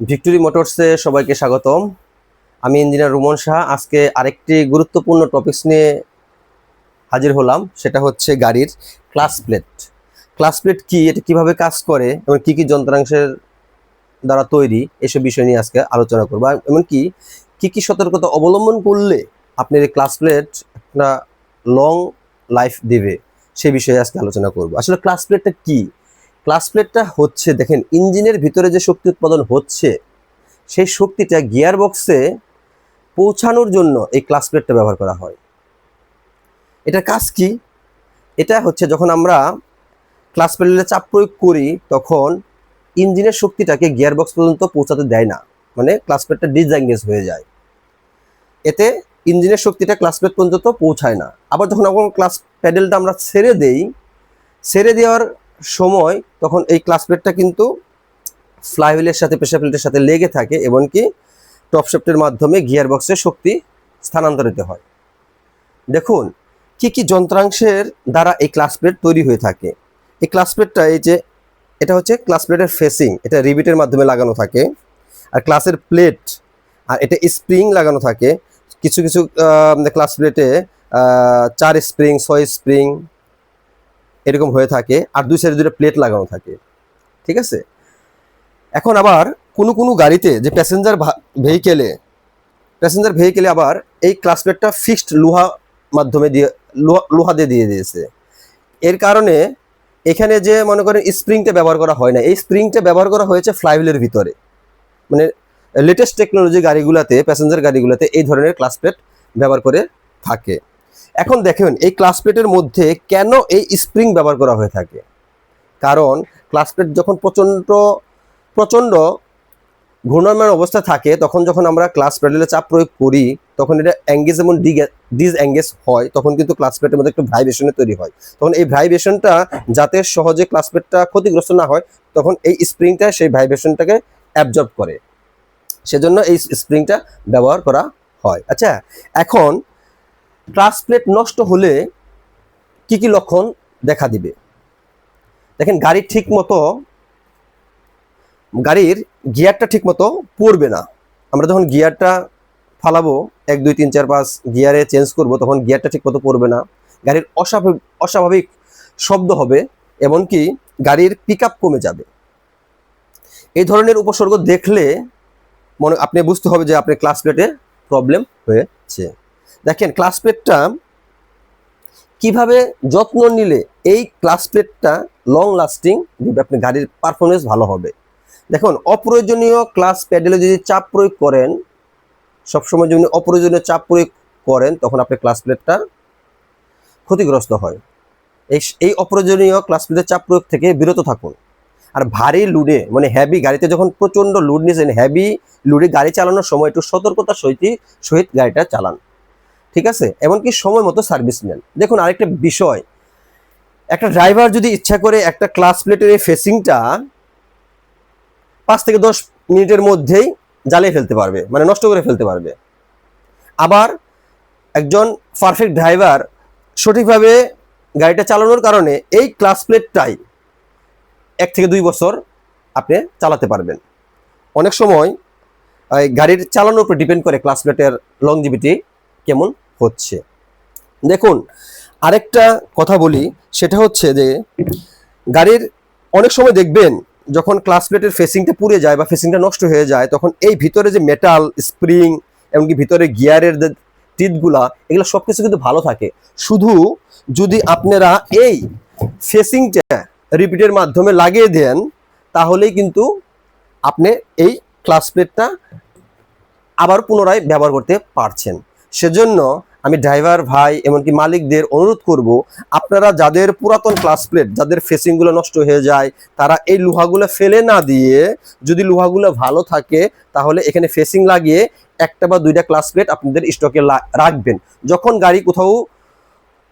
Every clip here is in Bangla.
ভিক্টোরি মোটরসে সবাইকে স্বাগতম। আমি ইঞ্জিনিয়ার রুমন শাহ আজকে আরেকটি গুরুত্বপূর্ণ টপিকস নিয়ে হাজির হলাম, সেটা হচ্ছে গাড়ির ক্লাস প্লেট ক্লাস প্লেট কি, এটা কীভাবে কাজ করে, এবং কি কি যন্ত্রাংশের দ্বারা তৈরি, এসব বিষয় নিয়ে আজকে আলোচনা করব। এমনকি কি কী সতর্কতা অবলম্বন করলে আপনার এই ক্লাস প্লেট একটা লং লাইফ দেবে, সে বিষয়ে আজকে আলোচনা করব। আসলে ক্লাস প্লেটটা কি? ক্লাস প্লেটটা হচ্ছে, দেখেন, ইঞ্জিনের ভিতরে যে শক্তি উৎপাদন হচ্ছে, সেই শক্তিটা গিয়ার বক্সে পৌঁছানোর জন্য এই ক্লাস প্লেটটা ব্যবহার করা হয়। এটা কাজ কি? এটা হচ্ছে যখন আমরা ক্লাস প্লেটে চাপ প্রয়োগ করি, তখন ইঞ্জিনের শক্তিটাকে গিয়ার বক্স পর্যন্ত পৌঁছাতে দেয় না মানে ক্লাস প্লেটটা ডিসএঙ্গেজ হয়ে যায়। এতে ইঞ্জিনের শক্তিটা ক্লাস প্লেট পর্যন্ত পৌঁছায় না। আবার যখন ক্লাস প্যাডেলটা আমরা ছেড়ে দেই, ছেড়ে দেওয়ার সময় তখন এই ক্লাস প্লেটটা কিন্তু ফ্লাইহুইলের সাথে প্রেশার প্লেটের সাথে লেগে থাকে এমনকি টপ শেফটের মাধ্যমে গিয়ার বক্সের শক্তি স্থানান্তরিত হয়। দেখুন, কি কি যন্ত্রাংশের দ্বারা এই ক্লাস প্লেট তৈরি হয়ে থাকে। এই ক্লাস প্লেটটা এই যে, এটা হচ্ছে ক্লাস প্লেটের ফেসিং এটা রিবিটের মাধ্যমে লাগানো থাকে। আর ক্লাসের প্লেট আর এটা স্প্রিং লাগানো থাকে। কিছু কিছু ক্লাস প্লেটে চার স্প্রিং ছয় স্প্রিং এরকম হয়ে থাকে আর দুই সাইডে দুটো প্লেট লাগানো থাকে। ঠিক আছে? এখন আবার কোনো কোনো গাড়িতে যে প্যাসেঞ্জার ভেহিকেলে প্যাসেঞ্জার ভেহিকেলে আবার এই ক্লাস প্লেটটা ফিক্সড লোহা মাধ্যমে দিয়ে, লোহা দিয়ে দিয়ে দিয়েছে। এর কারণে এখানে যে মনে করেন স্প্রিংটা ব্যবহার করা হয় না, এই স্প্রিংটা ব্যবহার করা হয়েছে ফ্লাইহুইলের ভিতরে। মানে লেটেস্ট টেকনোলজি গাড়িগুলোতে প্যাসেঞ্জার গাড়িগুলোতে এই ধরনের ক্লাস প্লেট ব্যবহার করে থাকে। এখন দেখেন, এই ক্লাস প্লেটের মধ্যে কেন এই স্প্রিং ব্যবহার করা হয়ে থাকে? কারণ ক্লাস প্লেট যখন প্রচণ্ড প্রচণ্ড ঘূর্ণায়মান অবস্থা থাকে, তখন যখন আমরা ক্লাস প্লেটে চাপ প্রয়োগ করি, তখন এটা অ্যাঙ্গেজ এবং ডিজ অ্যাঙ্গেজ হয়, তখন কিন্তু ক্লাস মধ্যে একটু ভাইব্রেশনের তৈরি হয়। তখন এই ভাইব্রেশনটা যাতে সহজে ক্লাস ক্ষতিগ্রস্ত না হয়, তখন এই স্প্রিংটা সেই ভাইব্রেশনটাকে অ্যাবজর্ব করে। সেজন্য এই স্প্রিংটা ব্যবহার করা হয়। আচ্ছা এখন ক্লাস প্লেট নষ্ট হলে কি কি লক্ষণ দেখা দিবে? দেখেন, গাড়ি ঠিক মতো, গাড়ির গিয়ারটা ঠিক মতো পড়বে না। আমরা যখন গিয়ারটা ফালাবো, এক, দুই, তিন, চার, পাঁচ গিয়ারে চেঞ্জ করব, তখন গিয়ারটা ঠিক মতো পড়বে না। গাড়ির অস্বাভাবিক অস্বাভাবিক শব্দ হবে, এমনকি গাড়ির পিক কমে যাবে। এই ধরনের উপসর্গ দেখলে মনে, আপনি বুঝতে হবে যে আপনার ক্লাস প্লেটে প্রবলেম হয়েছে। দেখেন ক্লাস প্লেটটা কীভাবে যত্ন নিলে এই ক্লাস প্লেটটা লং লাস্টিং দিবে আপনার গাড়ির পারফরমেন্স ভালো হবে। দেখুন, অপ্রয়োজনীয় ক্লাস প্যাডেলে যদি চাপ প্রয়োগ করেন, সবসময় যদি অপ্রয়োজনীয় চাপ প্রয়োগ করেন, তখন আপনার ক্লাস প্লেটটা ক্ষতিগ্রস্ত হয়। এই এই অপ্রয়োজনীয় ক্লাস প্লেটের চাপ প্রয়োগ থেকে বিরত থাকুন। আর ভারী লুডে মানে হ্যাভি গাড়িতে যখন প্রচণ্ড লুড নিয়েছেন হ্যাভি লুডে গাড়ি চালানোর সময় একটু সতর্কতার সহিত সহিত গাড়িটা চালান। ঠিক আছে? এমনকি সময় মতো সার্ভিস নেন। দেখুন আরেকটা বিষয়। একটা ড্রাইভার যদি ইচ্ছা করে একটা ক্লাস প্লেটের এই ফেসিংটা পাঁচ থেকে দশ মিনিটের মধ্যেই জ্বালিয়ে ফেলতে পারবে মানে নষ্ট করে ফেলতে পারবে। আবার একজন পারফেক্ট ড্রাইভার সঠিকভাবে গাড়িটা চালানোর কারণে এই ক্লাস প্লেটটাই এক থেকে দুই বছর আপনি চালাতে পারবেন। অনেক সময় গাড়ির চালানোর উপর ডিপেন্ড করে ক্লাস প্লেটের লংজিভিটি কেমন হচ্ছে? দেখুন, আরেকটা কথা বলি, সেটা হচ্ছে যে গাড়ির অনেক সময় দেখবেন, যখন ক্লাস প্লেটের ফেসিংটা পুড়ে যায় বা ফেসিংটা নষ্ট হয়ে যায়, তখন এই ভিতরে যে মেটাল স্প্রিং এমনকি ভিতরে গিয়ারের যে টিথগুলা এগুলো সব কিছু কিন্তু ভালো থাকে। শুধু যদি আপনারা এই ফেসিংটা রিপিটের মাধ্যমে লাগিয়ে দেন, তাহলেই কিন্তু আপনি এই ক্লাস প্লেটটা আবার পুনরায় ব্যবহার করতে পারছেন। সেজন্য আমি ড্রাইভার ভাই, এমনকি মালিকদের অনুরোধ করব, আপনারা যাদের পুরাতন ক্লাস প্লেট যাদের ফেসিংগুলো নষ্ট হয়ে যায়, তারা এই লোহাগুলো ফেলে না দিয়ে যদি লোহাগুলো ভালো থাকে, তাহলে এখানে ফেসিং লাগিয়ে একটা বা দুইটা ক্লাস প্লেট আপনাদের স্টকে রাখবেন। যখন গাড়ি কোথাও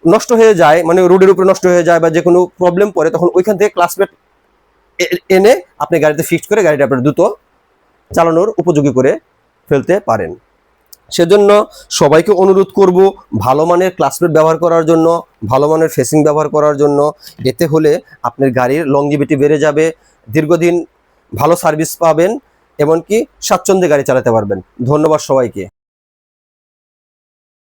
নষ্ট হয়ে যায় মানে রোডের উপরে নষ্ট হয়ে যায় বা যে কোনো প্রবলেম পড়ে, তখন ওইখান থেকে ক্লাস প্লেট এনে আপনি গাড়িতে ফিক্স করে গাড়িটা আপনার দ্রুত চালানোর উপযোগী করে ফেলতে পারেন। সেজন্য সবাইকে অনুরোধ করব ভালো মানের ক্লাসপ্লেট ব্যবহার করার জন্য, ভালো মানের ফেসিং ব্যবহার করার জন্য। এতে হলে আপনার গাড়ির লংজিভিটি বেড়ে যাবে, দীর্ঘদিন ভালো সার্ভিস পাবেন, এমনকি স্বাচ্ছন্দ্যে গাড়ি চালাতে পারবেন। ধন্যবাদ সবাইকে।